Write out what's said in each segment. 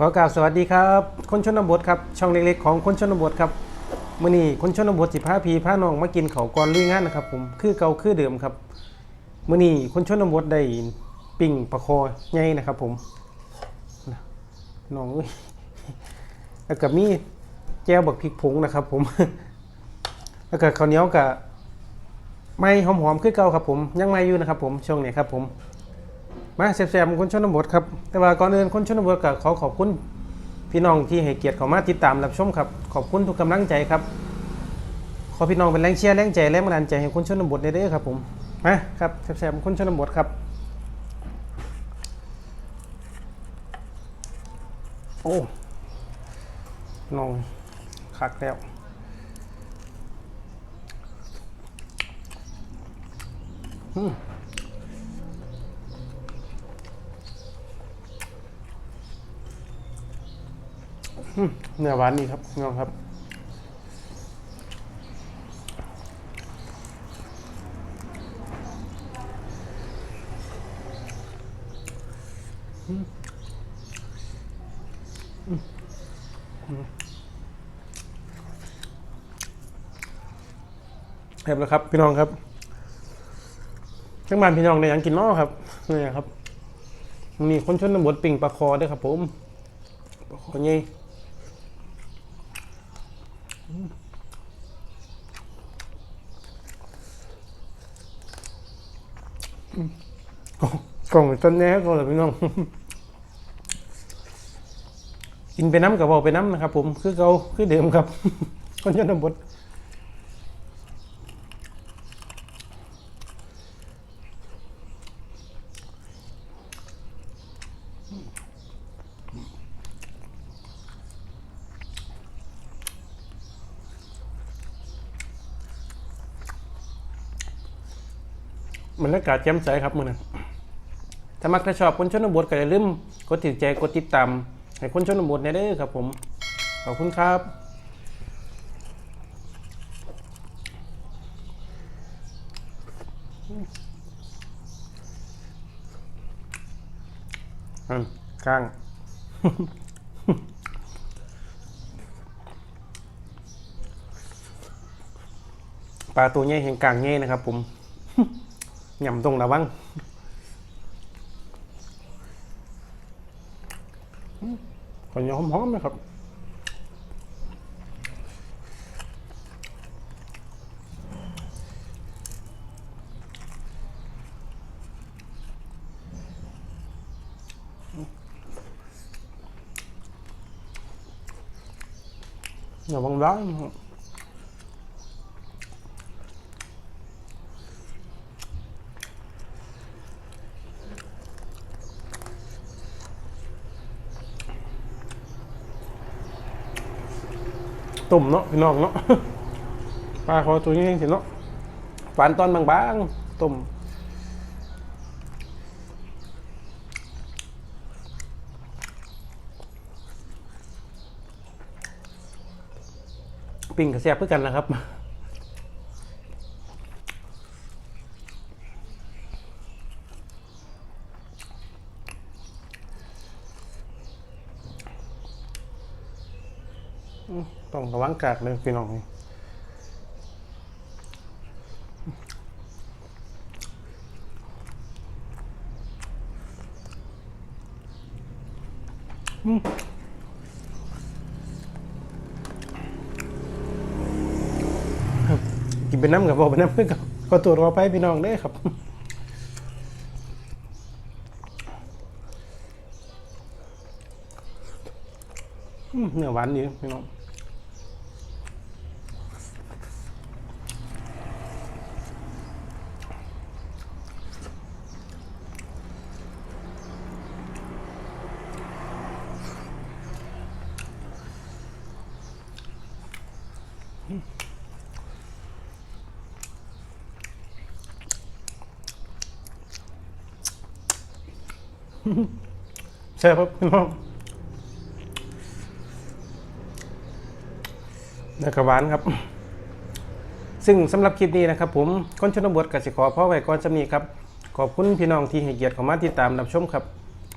ขอกล่าวสวัสดีครับคนชนบทครับช่องเล็กๆของคนชนบทครับมื้อนี้คนชนบทสิพาพีพาน้องมากินเขาก่อนลุยงานนะครับผมคือเก่าคือเดิมครับมื้อนี้คนชนบทได้ปิ้งปลาคอใหญ่นะครับผมนะน้องเอ้ยแล้วก็มีแก้วบักพริกผงนะครับ ผม แล้วก็ข้าวเหนียวกับไม่หอมๆคือเก่าครับผมยังไม่อยู่นะครับผมช่วงนี้ครับผม มาแซ่บๆคนชนบทครับ แต่ว่าก่อนอื่นคนชนบทก็ขอขอบคุณพี่น้องที่ให้เกียรติเข้ามาติดตามรับชมครับ ขอบคุณทุกกำลังใจครับ ขอพี่น้องเป็นแรงเชียร์แรงใจแรงบันดาลใจให้คนชนบทได้เด้อครับผมมาครับแซ่บๆคนชนบทครับ โอ้น้องคักแล้ว เนื้อหวานนี่ครับน้องครับเรียบแล้วครับ พี่น้องครับทั้งบ้านพี่น้องในยังกินน้อครับนี่ครับนี่คนชนบทปิ่งปลาคอด้วยครับผมปลาคอใหญ่ กล่องต้นแน่ก็เลยพี่น้อง กินไปน้ำกับเบาไปน้ำนะครับผม คือเกาคือเดิมครับคนชนบท บรรยากาศแจ่มใสครับมือนั้นถ้ามักถ้าชอบคนชนบทก็อย่าลืมกดติดใจกดติดตามให้คนชนบทในเด้อครับผม ขอบคุณครับอืมกางปลาตัวใหญ่แห่งกลางใหญ่นะครับผม ย่ำตรงระวังขอเหนียวหอมๆนะครับระวังร้อนครับ ตุ่มเนาะพี่น้องเนาะปลาคอตัวนี้เองสิเนาะฝานตอนบางๆตุ่มปิ้งกับแซ่บเพื่อกันนะครับ ต้องระวังกากเลยพี่น้องนี่กินเป็นน้ำกับบอกเป็นน้ำเพื่อกับก็ตัวรอไปพี่น้องได้ครับเนื้อหวานดีพี่น้อง ใช่ครับพี่น้องแล้วก็หวานครับ ซึ่งสำหรับคลิปนี้นะครับ ผมคนชนบทกสิขอพ่อไว้ก่อนจะมีครับ ขอบคุณพี่น้องที่ให้เกียรติเข้ามาติดตามรับชมครับ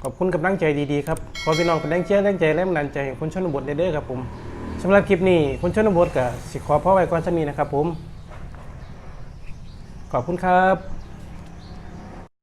ขอบคุณกำลังใจดีๆครับขอพี่น้องเป็นแรงเชียร์แรงใจแรงบันดาลใจให้คนชนบทเด้อๆครับผม สำหรับคลิปนี้คุณชนบทกับสิขอพ่อไว้ก่อนจะมีนะครับผม ขอบคุณครับ